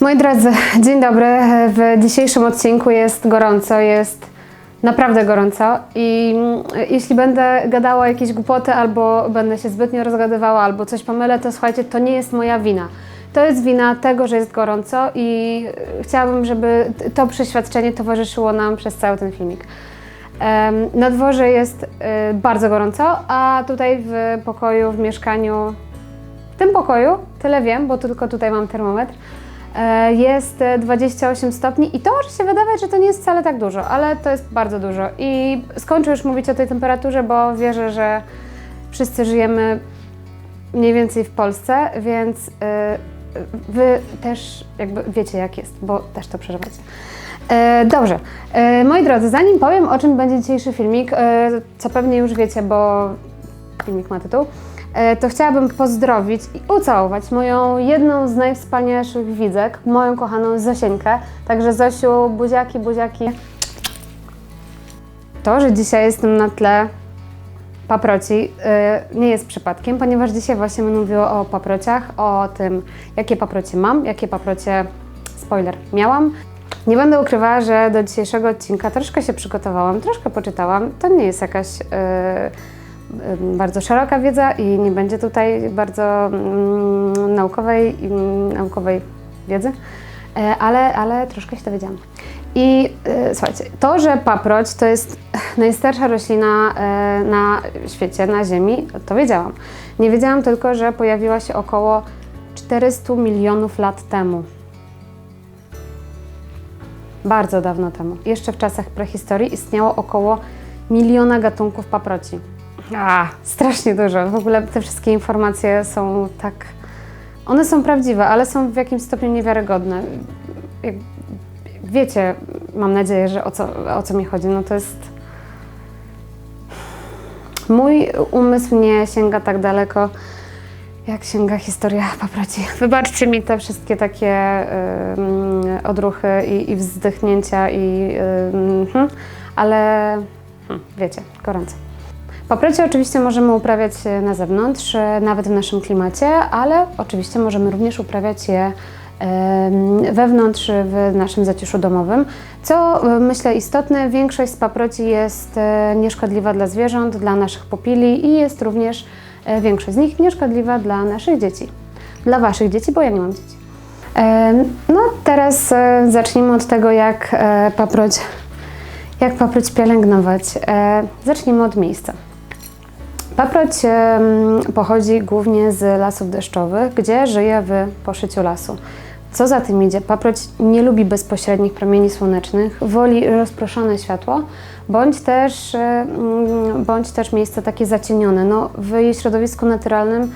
Moi drodzy, dzień dobry. W dzisiejszym odcinku jest gorąco, jest naprawdę gorąco i mm, jeśli będę gadała jakieś głupoty albo będę się zbytnio rozgadywała albo coś pomylę, to słuchajcie, to nie jest moja wina. To jest wina tego, że jest gorąco i e, chciałabym, żeby to przeświadczenie towarzyszyło nam przez cały ten filmik. Na dworze jest e, bardzo gorąco, a tutaj w pokoju, w mieszkaniu w tym pokoju, tyle wiem, bo tylko tutaj mam termometr, jest e, 28 stopni i to może się wydawać, że to nie jest wcale tak dużo, ale to jest bardzo dużo. I skończę już mówić o tej temperaturze, bo wierzę, że wszyscy żyjemy mniej więcej w Polsce, więc e, wy też jakby wiecie jak jest, bo też to przeżywacie. E, Dobrze, E, moi drodzy, zanim powiem o czym będzie dzisiejszy filmik, co pewnie już wiecie, bo filmik ma tytuł, to chciałabym pozdrowić i ucałować moją jedną z najwspanialszych widzek, moją kochaną Zosieńkę. Także Zosiu, buziaki, buziaki. To, że dzisiaj jestem na tle paproci, e, nie jest przypadkiem, ponieważ dzisiaj właśnie będę mówiła o paprociach, o tym, jakie paprocie mam, jakie paprocie, spoiler, miałam. Nie będę ukrywała, że do dzisiejszego odcinka troszkę się przygotowałam, troszkę poczytałam. To nie jest jakaś e, e, bardzo szeroka wiedza i nie będzie tutaj bardzo mm, naukowej, mm, naukowej wiedzy, e, ale, ale troszkę się dowiedziałam. I e, słuchajcie, to, że paproć to jest najstarsza roślina e, na świecie, na Ziemi, to wiedziałam. Nie wiedziałam tylko, że pojawiła się około 400 milionów lat temu. Bardzo dawno temu. Jeszcze w czasach prehistorii istniało około miliona gatunków paproci. A, strasznie dużo. W ogóle te wszystkie informacje są tak. One są prawdziwe, ale są w jakimś stopniu niewiarygodne. Wiecie, mam nadzieję, że o co, o co mi chodzi. No to jest. Mój umysł nie sięga tak daleko, jak sięga historia paproci. Wybaczcie mi te wszystkie takie odruchy i, i wzdychnięcia, i, hmm, ale hmm, wiecie, gorąco. Paprocie oczywiście możemy uprawiać e, na zewnątrz, e, nawet w naszym klimacie, ale oczywiście możemy również uprawiać je wewnątrz, w naszym zaciszu domowym. Co e, myślę istotne, większość z paproci jest nieszkodliwa dla zwierząt, dla naszych pupili i jest również większość z nich nieszkodliwa dla naszych dzieci. Dla Waszych dzieci, bo ja nie mam dzieci. No teraz zacznijmy od tego, jak paproć, jak paproć pielęgnować. Zacznijmy od miejsca. Paproć pochodzi głównie z lasów deszczowych, gdzie żyje w poszyciu lasu. Co za tym idzie, paproć nie lubi bezpośrednich promieni słonecznych, woli rozproszone światło, bądź też, bądź też miejsce takie zacienione. No, w jej środowisku naturalnym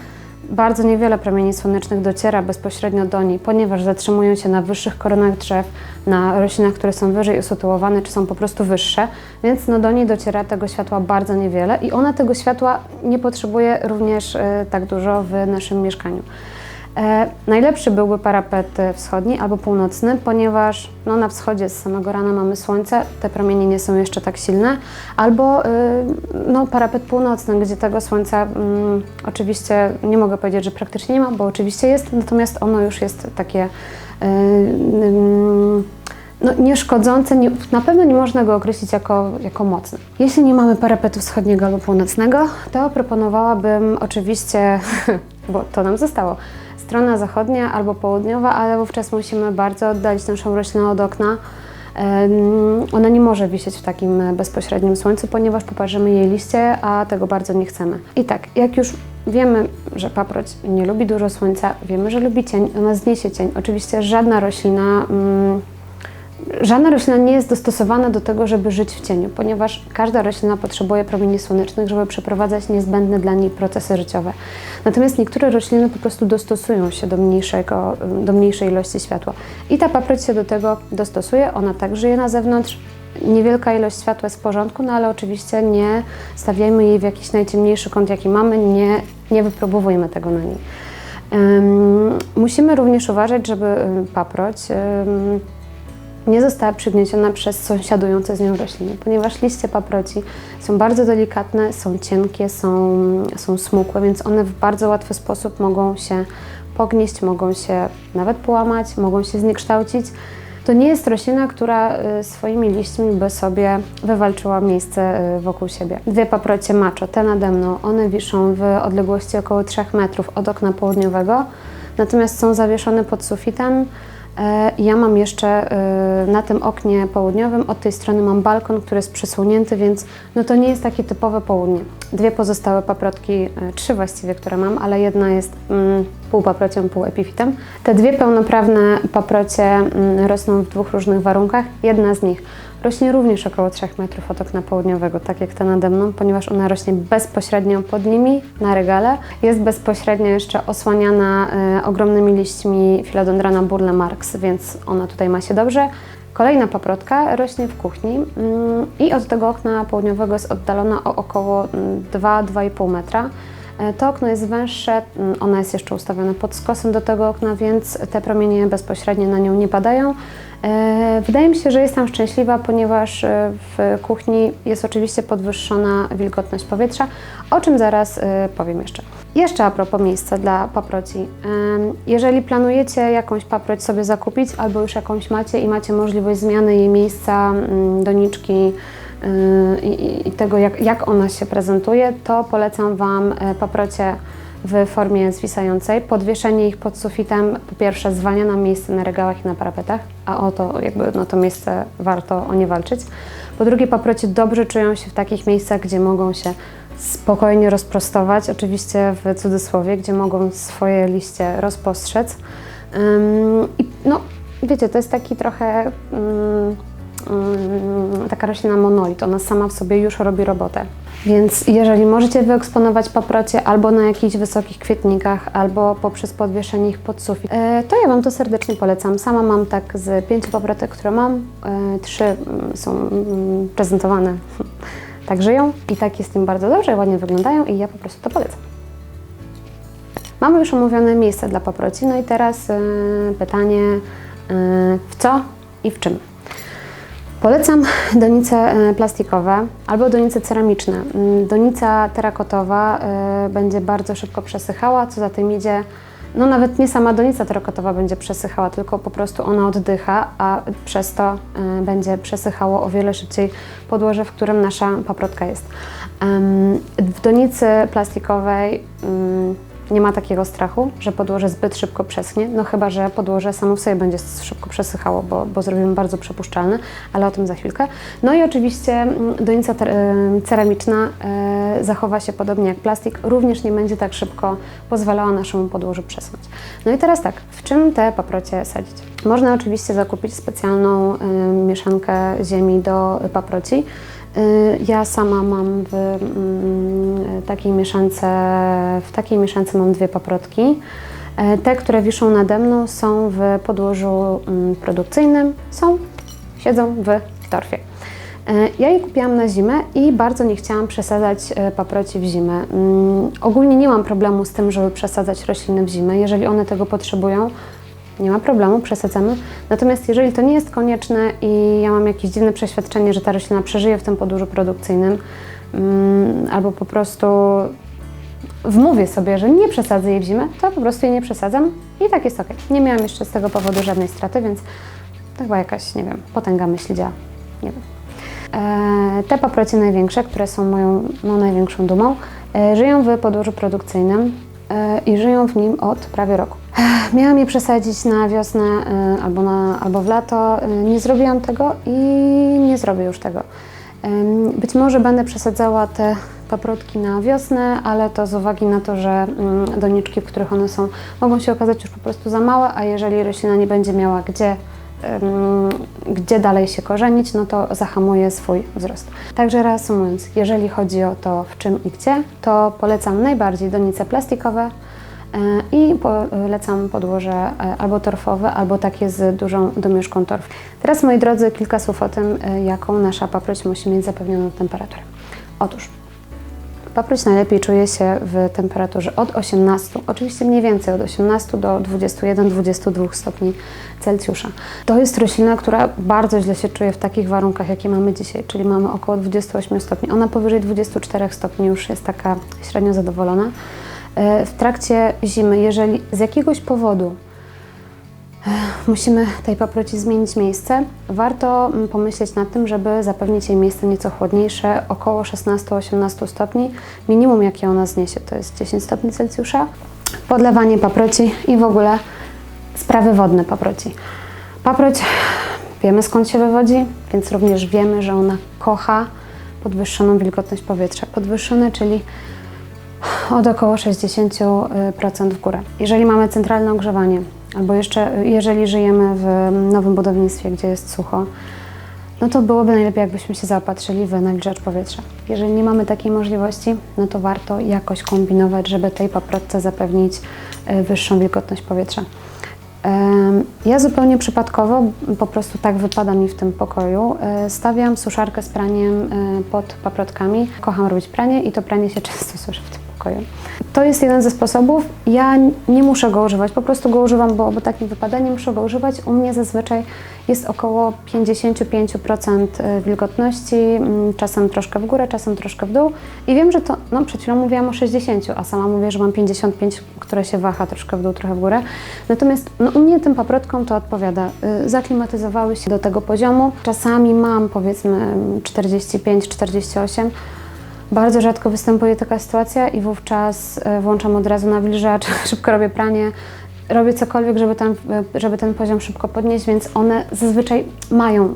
bardzo niewiele promieni słonecznych dociera bezpośrednio do niej, ponieważ zatrzymują się na wyższych koronach drzew, na roślinach, które są wyżej usytuowane, czy są po prostu wyższe, więc no do niej dociera tego światła bardzo niewiele i ona tego światła nie potrzebuje również e, tak dużo w naszym mieszkaniu. E, najlepszy byłby parapet e, wschodni albo północny, ponieważ no, na wschodzie z samego rana mamy słońce, te promienie nie są jeszcze tak silne, albo y, no, parapet północny, gdzie tego słońca mm, oczywiście nie mogę powiedzieć, że praktycznie nie ma, bo oczywiście jest, natomiast ono już jest takie ym, no, nieszkodzące, nie, na pewno nie można go określić jako, jako mocny. Jeśli nie mamy parapetu wschodniego albo północnego, to proponowałabym oczywiście, bo to nam zostało, strona zachodnia albo południowa, ale wówczas musimy bardzo oddalić naszą roślinę od okna. Ona nie może wisieć w takim e, bezpośrednim słońcu, ponieważ poparzymy jej liście, a tego bardzo nie chcemy. I tak, jak już wiemy, że paproć nie lubi dużo słońca, wiemy, że lubi cień, ona zniesie cień. Oczywiście żadna roślina mm, Żadna roślina nie jest dostosowana do tego, żeby żyć w cieniu, ponieważ każda roślina potrzebuje promieni słonecznych, żeby przeprowadzać niezbędne dla niej procesy życiowe. Natomiast niektóre rośliny po prostu dostosują się do, mniejszego, do mniejszej ilości światła. I ta paproć się do tego dostosuje, ona tak żyje na zewnątrz. Niewielka ilość światła jest w porządku, no ale oczywiście nie stawiajmy jej w jakiś najciemniejszy kąt, jaki mamy, nie, nie tego na niej. Ym, musimy również uważać, żeby paproć ym, nie została przygnieciona przez sąsiadujące z nią rośliny, ponieważ liście paproci są bardzo delikatne, są cienkie, są, są smukłe, więc one w bardzo łatwy sposób mogą się pognieść, mogą się nawet połamać, mogą się zniekształcić. To nie jest roślina, która y, swoimi liśćmi by sobie wywalczyła miejsce y, wokół siebie. Dwie paprocie macho, te nade mną, one wiszą w odległości około 3 metrów od okna południowego, natomiast są zawieszone pod sufitem. E, Ja mam jeszcze y, na tym oknie południowym, od tej strony mam balkon, który jest przysłonięty, więc no to nie jest takie typowe południe. Dwie pozostałe paprotki, y, trzy właściwie, które mam, ale jedna jest mm, pół paprocią, pół epifitem. Te dwie pełnoprawne paprocie mm, rosną w dwóch różnych warunkach. Jedna z nich rośnie również około 3 metrów od okna południowego, tak jak ta nade mną, ponieważ ona rośnie bezpośrednio pod nimi na regale. Jest bezpośrednio jeszcze osłaniana e, ogromnymi liśćmi Philodendrona burle marx, więc ona tutaj ma się dobrze. Kolejna paprotka rośnie w kuchni mm, i od tego okna południowego jest oddalona o około mm, 2-2,5 metra. E, To okno jest węższe, mm, ona jest jeszcze ustawiona pod skosem do tego okna, więc te promienie bezpośrednio na nią nie padają. E, Wydaje mi się, że jestem szczęśliwa, ponieważ e, w kuchni jest oczywiście podwyższona wilgotność powietrza, o czym zaraz powiem jeszcze. Jeszcze a propos miejsca dla paproci. Jeżeli planujecie jakąś paproć sobie zakupić, albo już jakąś macie i macie możliwość zmiany jej miejsca, mm, doniczki, i, i tego, jak, jak ona się prezentuje, to polecam Wam e, paprocie w formie zwisającej. Podwieszenie ich pod sufitem, po pierwsze, zwalnia nam miejsce na regałach i na parapetach, a o to jakby no to miejsce warto o nie walczyć. Po drugie, paprocie dobrze czują się w takich miejscach, gdzie mogą się spokojnie rozprostować, oczywiście w cudzysłowie, gdzie mogą swoje liście rozpostrzec. Ym, I no, wiecie, to jest taki trochę ym, taka roślina monolit, ona sama w sobie już robi robotę. Więc jeżeli możecie wyeksponować paprocie albo na jakichś wysokich kwietnikach, albo poprzez podwieszenie ich pod sufit, e, to ja Wam to serdecznie polecam. Sama mam tak z pięciu paprotek, które mam, e, trzy mm, są mm, prezentowane, tak żyją i tak jest im bardzo dobrze, ładnie wyglądają i ja po prostu to polecam. Mamy już omówione miejsce dla paproci, no i teraz e, pytanie w co i w czym. Polecam donice e, plastikowe albo donice ceramiczne. Mm, Donica terakotowa e, będzie bardzo szybko przesychała, co za tym idzie, no nawet nie sama donica terakotowa będzie przesychała, tylko po prostu ona oddycha, a przez to e, będzie przesychało o wiele szybciej podłoże, w którym nasza paprotka jest. W donicy plastikowej mm, nie ma takiego strachu, że podłoże zbyt szybko przeschnie, no chyba, że podłoże samo w sobie będzie szybko przesychało, bo, bo zrobimy bardzo przepuszczalne, ale o tym za chwilkę. No i oczywiście mm, donica ceramiczna e, zachowa się podobnie jak plastik, również nie będzie tak szybko pozwalała naszemu podłożu przeschnąć. No i teraz tak, w czym te paprocie sadzić? Można oczywiście zakupić specjalną mieszankę ziemi do paproci, Ja sama mam w mm, takiej mieszance, w takiej mieszance mam dwie paprotki. E, Te, które wiszą nade mną są w podłożu mm, produkcyjnym, są, siedzą w torfie. E, Ja je kupiłam na zimę i bardzo nie chciałam przesadzać paproci w zimę. Mm, Ogólnie nie mam problemu z tym, żeby przesadzać rośliny w zimę. Jeżeli one tego potrzebują, nie ma problemu, przesadzamy. Natomiast jeżeli to nie jest konieczne i ja mam jakieś dziwne przeświadczenie, że ta roślina przeżyje w tym podłożu produkcyjnym, mm, albo po prostu wmówię sobie, że nie przesadzę jej w zimę, to po prostu jej nie przesadzam i tak jest ok. Nie miałam jeszcze z tego powodu żadnej straty, więc to chyba jakaś, nie wiem, potęga myśli działa. Nie wiem. E, Te paprocie największe, które są moją no, największą dumą, e, żyją w podłożu produkcyjnym e, i żyją w nim od prawie roku. Miałam je przesadzić na wiosnę e, albo, na, albo w lato. E, Nie zrobiłam tego i nie zrobię już tego. Być może będę przesadzała te paprotki na wiosnę, ale to z uwagi na to, że mm, doniczki, w których one są, mogą się okazać już po prostu za małe, a jeżeli roślina nie będzie miała gdzie gdzie dalej się korzenić, no to zahamuje swój wzrost. Także reasumując, jeżeli chodzi o to w czym i gdzie, to polecam najbardziej donice plastikowe i polecam podłoże e, albo torfowe, albo takie z dużą domieszką torfu. Teraz, moi drodzy, kilka słów o tym, e, jaką nasza paproć musi mieć zapewnioną temperaturę. Otóż Paproć najlepiej czuje się w temperaturze od 18, oczywiście mniej więcej od 18 do 21-22 stopni Celsjusza. To jest roślina, która bardzo źle się czuje w takich warunkach, jakie mamy dzisiaj, czyli mamy około 28 stopni. Ona powyżej 24 stopni już jest taka średnio zadowolona. E, W trakcie zimy, jeżeli z jakiegoś powodu e, musimy tej paproci zmienić miejsce, warto mm, pomyśleć nad tym, żeby zapewnić jej miejsce nieco chłodniejsze, około 16-18 stopni. Minimum jakie ona zniesie to jest 10 stopni Celsjusza. Podlewanie paproci i w ogóle sprawy wodne paproci. Paproć wiemy skąd się wywodzi, więc również wiemy, że ona kocha podwyższoną wilgotność powietrza. Podwyższone, czyli od około 60% w górę. Jeżeli mamy centralne ogrzewanie, albo jeszcze jeżeli żyjemy w nowym budownictwie, gdzie jest sucho, no to byłoby najlepiej, jakbyśmy się zaopatrzyli w nawilżacz powietrza. Jeżeli nie mamy takiej możliwości, no to warto jakoś kombinować, żeby tej paprotce zapewnić e, wyższą wilgotność powietrza. Ja zupełnie przypadkowo, po prostu tak wypada mi w tym pokoju, e, stawiam suszarkę z praniem e, pod paprotkami. Kocham robić pranie i to pranie się często suszy w tym pokoju. To jest jeden ze sposobów. Ja nie muszę go używać, po prostu go używam, bo, bo tak mi wypada, nie muszę go używać. U mnie zazwyczaj jest około 55% wilgotności, mm, czasem troszkę w górę, czasem troszkę w dół. I wiem, że to, no przed chwilą mówiłam o 60, a sama mówię, że mam 55, które się waha troszkę w dół, trochę w górę. Natomiast no, u mnie tym paprotkom to odpowiada. Y, Zaklimatyzowały się do tego poziomu. Czasami mam powiedzmy 45-48. Bardzo rzadko występuje taka sytuacja i wówczas e, włączam od razu nawilżacz, szybko robię pranie, robię cokolwiek, żeby ten, e, żeby ten poziom szybko podnieść, więc one zazwyczaj mają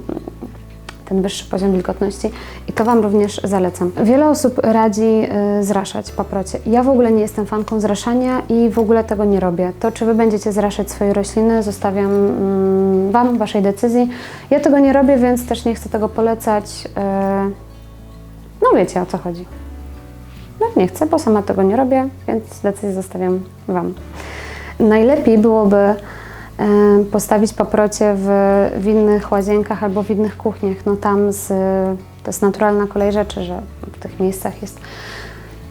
ten wyższy poziom wilgotności i to Wam również zalecam. Wiele osób radzi y, zraszać paprocie. Ja w ogóle nie jestem fanką zraszania i w ogóle tego nie robię. To, czy Wy będziecie zraszać swoje rośliny, zostawiam mm, Wam, Waszej decyzji. Ja tego nie robię, więc też nie chcę tego polecać. No wiecie o co chodzi. No nie chcę, bo sama tego nie robię, więc decyzję zostawiam Wam. Najlepiej byłoby e, postawić paprocie w, w innych łazienkach albo w innych kuchniach. No tam z, to jest naturalna kolej rzeczy, że w tych miejscach jest,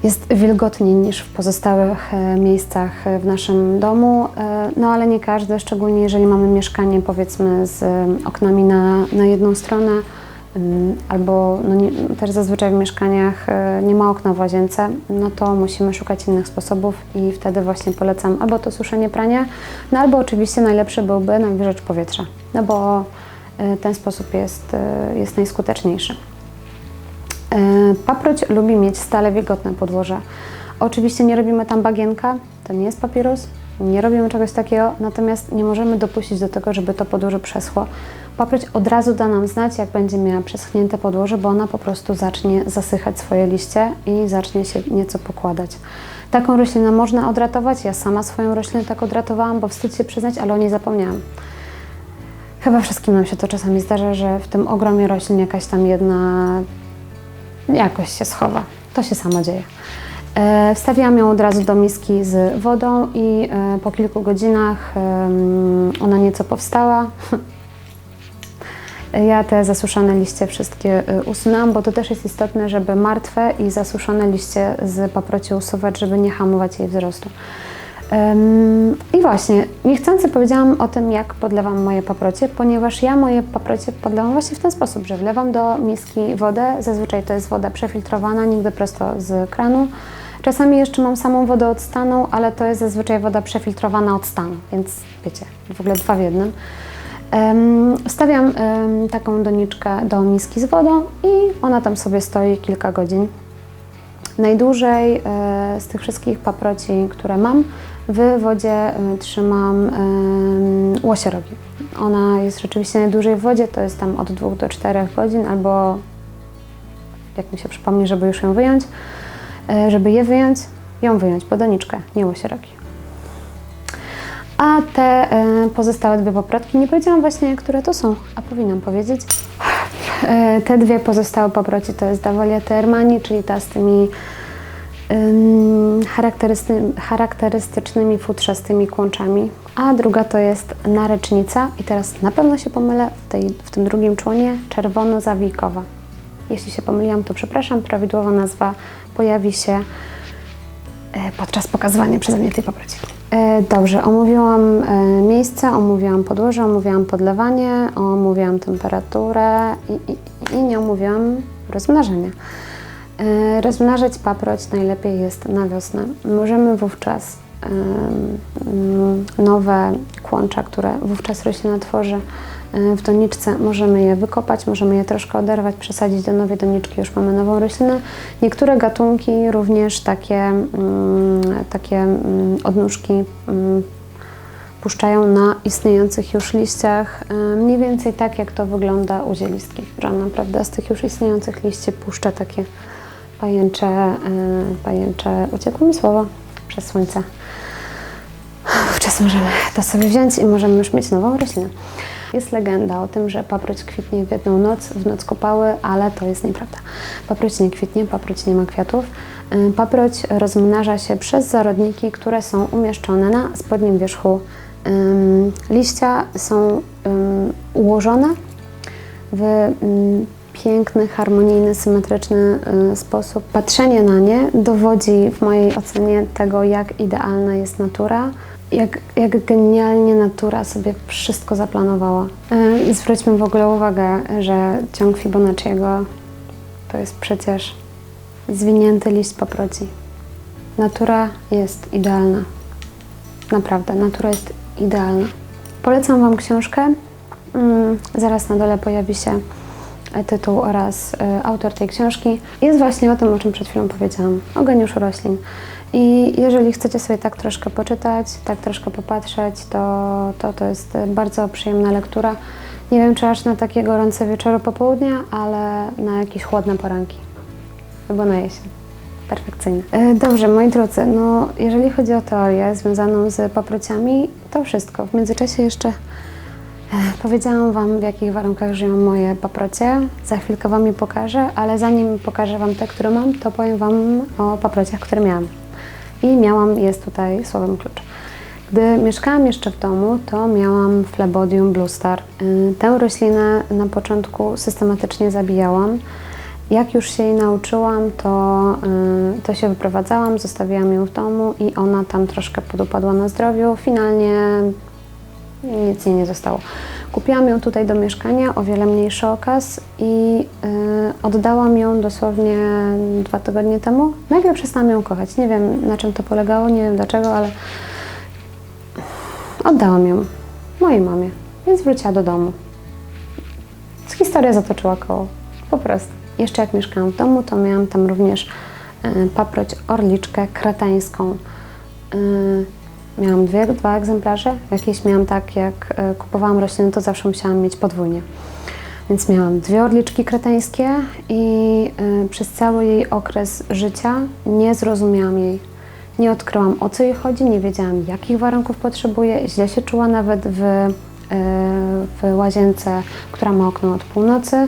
jest wilgotniej niż w pozostałych e, miejscach e, w naszym domu. No ale nie każdy, szczególnie jeżeli mamy mieszkanie powiedzmy z oknami na, na jedną stronę, albo no nie, też zazwyczaj w mieszkaniach e, nie ma okna w łazience, no to musimy szukać innych sposobów i wtedy właśnie polecam albo to suszenie prania, no albo oczywiście najlepszy byłby nawilżacz powietrza, no bo e, ten sposób jest, e, jest najskuteczniejszy. Paproć lubi mieć stale wilgotne podłoże. Oczywiście nie robimy tam bagienka, to nie jest papirus, nie robimy czegoś takiego, natomiast nie możemy dopuścić do tego, żeby to podłoże przeschło. Paproć od razu da nam znać, jak będzie miała przeschnięte podłoże, bo ona po prostu zacznie zasychać swoje liście i zacznie się nieco pokładać. Taką roślinę można odratować. Ja sama swoją roślinę tak odratowałam, bo wstyd się przyznać, ale o niej zapomniałam. Chyba wszystkim nam się to czasami zdarza, że w tym ogromie roślin jakaś tam jedna jakoś się schowa. To się samo dzieje. E, Wstawiłam ją od razu do miski z wodą i e, po kilku godzinach ona nieco powstała. Ja te zasuszone liście wszystkie e, usunęłam, bo to też jest istotne, żeby martwe i zasuszone liście z paproci usuwać, żeby nie hamować jej wzrostu. I właśnie, niechcący powiedziałam o tym, jak podlewam moje paprocie, ponieważ ja moje paprocie podlewam właśnie w ten sposób, że wlewam do miski wodę, zazwyczaj to jest woda przefiltrowana, nigdy prosto z kranu. Czasami jeszcze mam samą wodę od stanu, ale to jest zazwyczaj woda przefiltrowana od stanu, więc wiecie, w ogóle dwa w jednym. Em, taką doniczkę do miski z wodą i ona tam sobie stoi kilka godzin. Najdłużej e, z tych wszystkich paproci, które mam, w wodzie e, trzymam łosierogi. Ona jest rzeczywiście najdłużej w wodzie, to jest tam od 2 do 4 godzin, albo jak mi się przypomni, żeby już ją wyjąć. E, Żeby je wyjąć, ją wyjąć, bo doniczkę, nie łosierogi. A te e, pozostałe dwie paprotki, nie powiedziałam właśnie, które to są, a powinnam powiedzieć. E, Te dwie pozostałe paproci to jest Davolia Termani, czyli ta z tymi ym, charakterysty, charakterystycznymi futrzastymi kłączami, a druga to jest narecznica i teraz na pewno się pomylę w, tej, w tym drugim członie czerwono-zawikowa. Jeśli się pomyliłam, to przepraszam, prawidłowa nazwa pojawi się e, podczas pokazywania przeze mnie tej paproci. E, Dobrze, omówiłam e, miejsce, omówiłam podłoże, omówiłam podlewanie, omówiłam temperaturę i, i, i nie omówiłam rozmnażania. E, Rozmnażać paproć najlepiej jest na wiosnę. Możemy wówczas nowe kłącza, które wówczas roślina tworzy w doniczce, możemy je wykopać, możemy je troszkę oderwać, przesadzić do nowej doniczki, już mamy nową roślinę. Niektóre gatunki również takie, mm, takie mm, odnóżki mm, puszczają na istniejących już liściach, e, mniej więcej tak jak to wygląda u zielistki, ona naprawdę z tych już istniejących liści puszcza takie pajęcze, e, pajęcze, uciekło mi słowo, przez słońce. Wówczas możemy to sobie wziąć i możemy już mieć nową roślinę. Jest legenda o tym, że paproć kwitnie w jedną noc, w noc kopały, ale to jest nieprawda. Paproć nie kwitnie, paproć nie ma kwiatów. Y, Paproć rozmnaża się przez zarodniki, które są umieszczone na spodnim wierzchu. Liścia są ułożone w piękny, harmonijny, symetryczny y, sposób. Patrzenie na nie dowodzi w mojej ocenie tego, jak idealna jest natura, jak, jak genialnie natura sobie wszystko zaplanowała. I zwróćmy w ogóle uwagę, że ciąg Fibonacciego to jest przecież zwinięty liść paproci. Natura jest idealna. Naprawdę, natura jest idealna. Polecam Wam książkę. Mm, Zaraz na dole pojawi się e, tytuł oraz e, autor tej książki. Jest właśnie o tym, o czym przed chwilą powiedziałam, o geniuszu roślin. I jeżeli chcecie sobie tak troszkę poczytać, tak troszkę popatrzeć, to to, to jest bardzo przyjemna lektura. Nie wiem, czy aż na takie gorące wieczory popołudnia, ale na jakieś chłodne poranki albo na jesień. Perfekcyjnie. E, Dobrze, moi drodzy, no jeżeli chodzi o teorię związaną z paprociami, to wszystko. W międzyczasie jeszcze powiedziałam Wam, w jakich warunkach żyją moje paprocie. Za chwilkę Wam je pokażę, ale zanim pokażę Wam te, które mam, to powiem Wam o paprociach, które miałam. I miałam, jest tutaj słowem klucz. Gdy mieszkałam jeszcze w domu, to miałam Phlebodium Blue Star. Y, Tę roślinę na początku systematycznie zabijałam. Jak już się jej nauczyłam, to, y, to się wyprowadzałam, zostawiłam ją w domu i ona tam troszkę podupadła na zdrowiu. Finalnie nic jej nie zostało. Kupiłam ją tutaj do mieszkania, o wiele mniejszy okaz i y, oddałam ją dosłownie dwa tygodnie temu. Nagle przestałam ją kochać. Nie wiem na czym to polegało, nie wiem dlaczego, ale oddałam ją mojej mamie, więc wróciła do domu. Historia zatoczyła koło, po prostu. Jeszcze jak mieszkałam w domu, to miałam tam również y, paproć orliczkę kretańską. Y, Miałam dwie, dwa egzemplarze. Jakieś miałam tak, jak e, kupowałam rośliny, to zawsze musiałam mieć podwójnie. Więc miałam dwie orliczki kretańskie i e, przez cały jej okres życia nie zrozumiałam jej. Nie odkryłam o co jej chodzi, nie wiedziałam jakich warunków potrzebuje. Źle się czuła nawet w, e, w łazience, która ma okno od północy.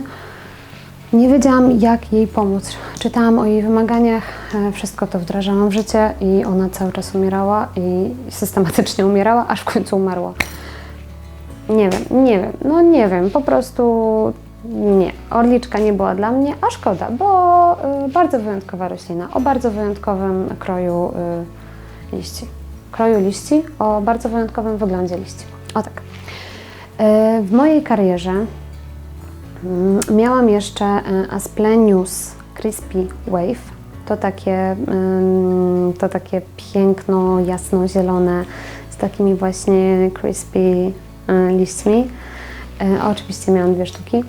Nie wiedziałam, jak jej pomóc. Czytałam o jej wymaganiach, e, wszystko to wdrażałam w życie i ona cały czas umierała i systematycznie umierała, aż w końcu umarła. Nie wiem, nie wiem, no nie wiem, po prostu nie. Orliczka nie była dla mnie, a szkoda, bo y, bardzo wyjątkowa roślina, o bardzo wyjątkowym kroju y, liści. Kroju liści, o bardzo wyjątkowym wyglądzie liści. O tak. W mojej karierze Miałam jeszcze e, Asplenius Crispy Wave. To takie, ym, to takie piękno, jasno-zielone z takimi właśnie crispy e, liśćmi. E, Oczywiście miałam dwie sztuki.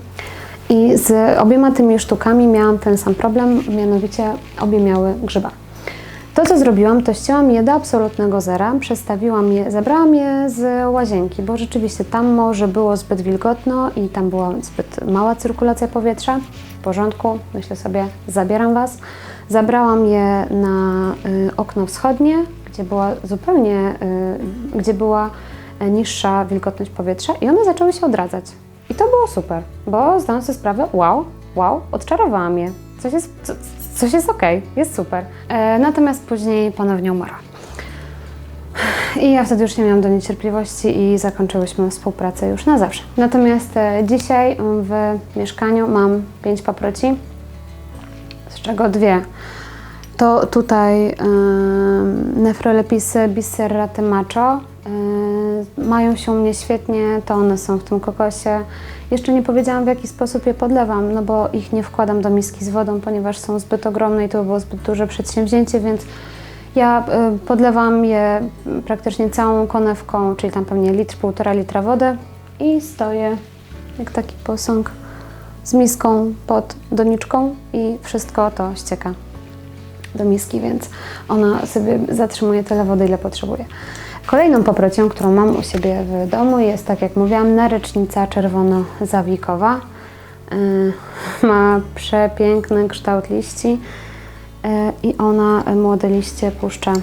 I z obiema tymi sztukami miałam ten sam problem, mianowicie obie miały grzyba. To, co zrobiłam, to ścięłam je do absolutnego zera, przestawiłam je, zabrałam je z łazienki, bo rzeczywiście tam może było zbyt wilgotno i tam była zbyt mała cyrkulacja powietrza. W porządku, myślę sobie, zabieram Was. Zabrałam je na y, okno wschodnie, gdzie była zupełnie, y, gdzie była e, niższa wilgotność powietrza i one zaczęły się odradzać. I to było super, bo zdałam sobie sprawę, wow, wow, odczarowałam je. Coś jest, co, coś jest okej, jest super. E, natomiast później ponownie umarła. I ja wtedy już nie miałam do niej cierpliwości i zakończyłyśmy współpracę już na zawsze. Natomiast e, dzisiaj w mieszkaniu mam pięć paproci, z czego dwie to tutaj y, Nefrolepisy biserraty macho. Mają się u mnie świetnie, to one są w tym kokosie. Jeszcze nie powiedziałam w jaki sposób je podlewam, no bo ich nie wkładam do miski z wodą, ponieważ są zbyt ogromne i to by było zbyt duże przedsięwzięcie, więc ja y, podlewam je praktycznie całą konewką, czyli tam pewnie litr, półtora litra wody i stoję jak taki posąg z miską pod doniczką i wszystko to ścieka do miski, więc ona sobie zatrzymuje tyle wody, ile potrzebuje. Kolejną paprocią, którą mam u siebie w domu jest, tak jak mówiłam, narecznica czerwono-zawikowa. Yy, Ma przepiękny kształt liści yy, i ona młode liście puszcza yy,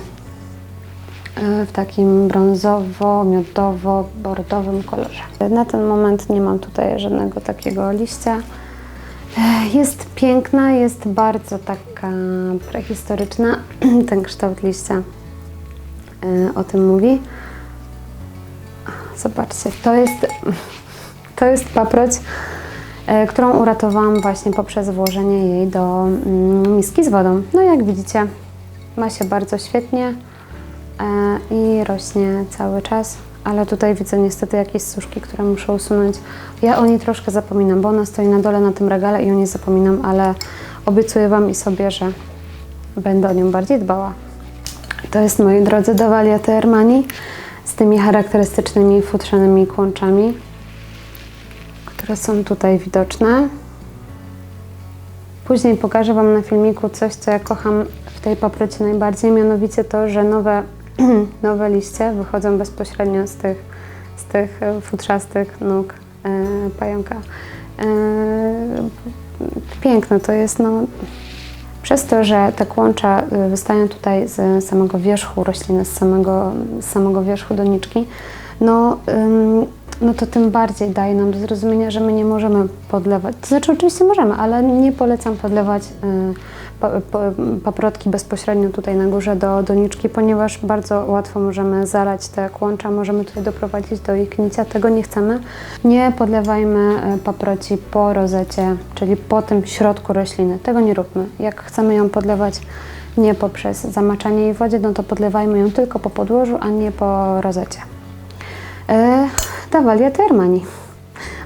w takim brązowo-miodowo-bordowym kolorze. Na ten moment nie mam tutaj żadnego takiego liścia. Jest piękna, jest bardzo taka prehistoryczna. Ten kształt liścia o tym mówi. Zobaczcie, to jest, to jest paproć, y, którą uratowałam właśnie poprzez włożenie jej do mm, miski z wodą. No jak widzicie, ma się bardzo świetnie y, i rośnie cały czas ale tutaj widzę niestety jakieś suszki, które muszę usunąć. Ja o niej troszkę zapominam, bo ona stoi na dole na tym regale i o niej zapominam, ale obiecuję Wam i sobie, że będę o nią bardziej dbała. To jest, moi drodzy, Dawalia Termani z tymi charakterystycznymi futrzanymi kłączami, które są tutaj widoczne. Później pokażę Wam na filmiku coś, co ja kocham w tej paprocie najbardziej, mianowicie to, że nowe nowe liście wychodzą bezpośrednio z tych, z tych e, futrzastych nóg e, pająka. E, piękne to jest, no, przez to, że te kłącza e, wystają tutaj z samego wierzchu rośliny, z samego, z samego wierzchu doniczki, no, no to tym bardziej daje nam do zrozumienia, że my nie możemy podlewać. To znaczy oczywiście możemy, ale nie polecam podlewać y, paprotki bezpośrednio tutaj na górze do doniczki, ponieważ bardzo łatwo możemy zalać te kłącza, możemy tutaj doprowadzić do ich knicia. Tego nie chcemy. Nie podlewajmy y, paproci po rozecie, czyli po tym środku rośliny. Tego nie róbmy. Jak chcemy ją podlewać nie poprzez zamaczanie jej w wodzie, no to podlewajmy ją tylko po podłożu, a nie po rozecie. E, Dawalia Termani.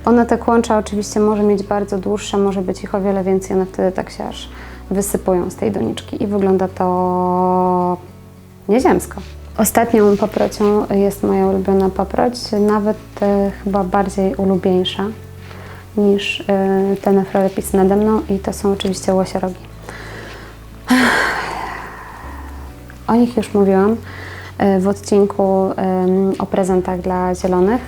Ona te kłącza oczywiście może mieć bardzo dłuższe, może być ich o wiele więcej, one wtedy tak się aż wysypują z tej doniczki i wygląda to nieziemsko. Ostatnią paprocią jest moja ulubiona paproć, nawet e, chyba bardziej ulubieńsza niż e, te nefrolepis nade mną i to są oczywiście łosiorogi. O nich już mówiłam e, w odcinku o prezentach dla zielonych.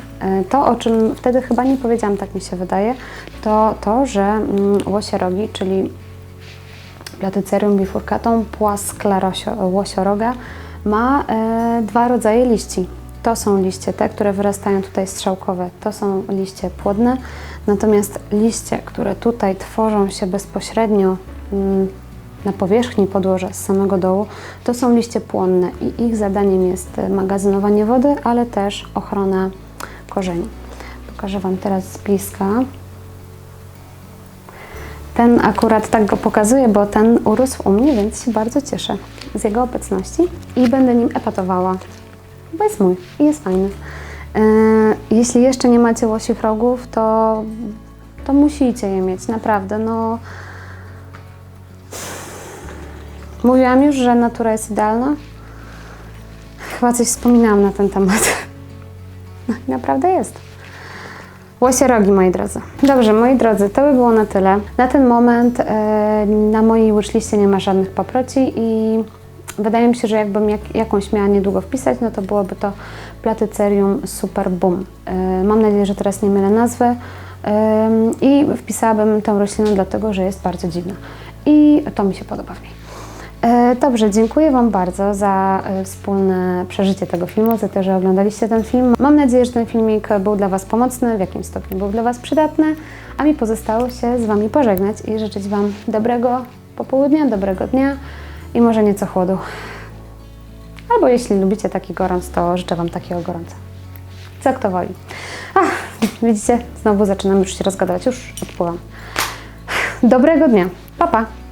To, o czym wtedy chyba nie powiedziałam, tak mi się wydaje, to to, że mm, łosiorogi, czyli Platycerium bifurcatum płaskla rosio- łosioroga ma e, dwa rodzaje liści. To są liście te, które wyrastają tutaj strzałkowe, to są liście płodne, natomiast liście, które tutaj tworzą się bezpośrednio mm, na powierzchni podłoża z samego dołu, to są liście płonne i ich zadaniem jest e, magazynowanie wody, ale też ochrona korzeni. Pokażę Wam teraz z bliska. Ten akurat tak go pokazuję, bo ten urósł u mnie, więc się bardzo cieszę z jego obecności i będę nim epatowała, bo jest mój i jest fajny. Yy, jeśli jeszcze nie macie łosich rogów, to, to musicie je mieć, naprawdę. No, mówiłam już, że natura jest idealna. Chyba coś wspominałam na ten temat. No i naprawdę jest. Łosie rogi, moi drodzy. Dobrze, moi drodzy, to by było na tyle. Na ten moment e, na mojej wishliście nie ma żadnych paproci i wydaje mi się, że jakbym jak, jakąś miała niedługo wpisać, no to byłoby to Platycerium Super Boom. E, mam nadzieję, że teraz nie mylę nazwy e, i wpisałabym tę roślinę dlatego, że jest bardzo dziwna. I to mi się podoba w niej. E, Dobrze, dziękuję Wam bardzo za e, wspólne przeżycie tego filmu, za to, że oglądaliście ten film. Mam nadzieję, że ten filmik był dla Was pomocny, w jakim stopniu był dla Was przydatny, a mi pozostało się z Wami pożegnać i życzyć Wam dobrego popołudnia, dobrego dnia i może nieco chłodu. Albo jeśli lubicie taki gorąc, to życzę Wam takiego gorąca. Co kto woli. Ach, widzicie, znowu zaczynam już się rozgadywać, już odpływam. Dobrego dnia. Pa, pa.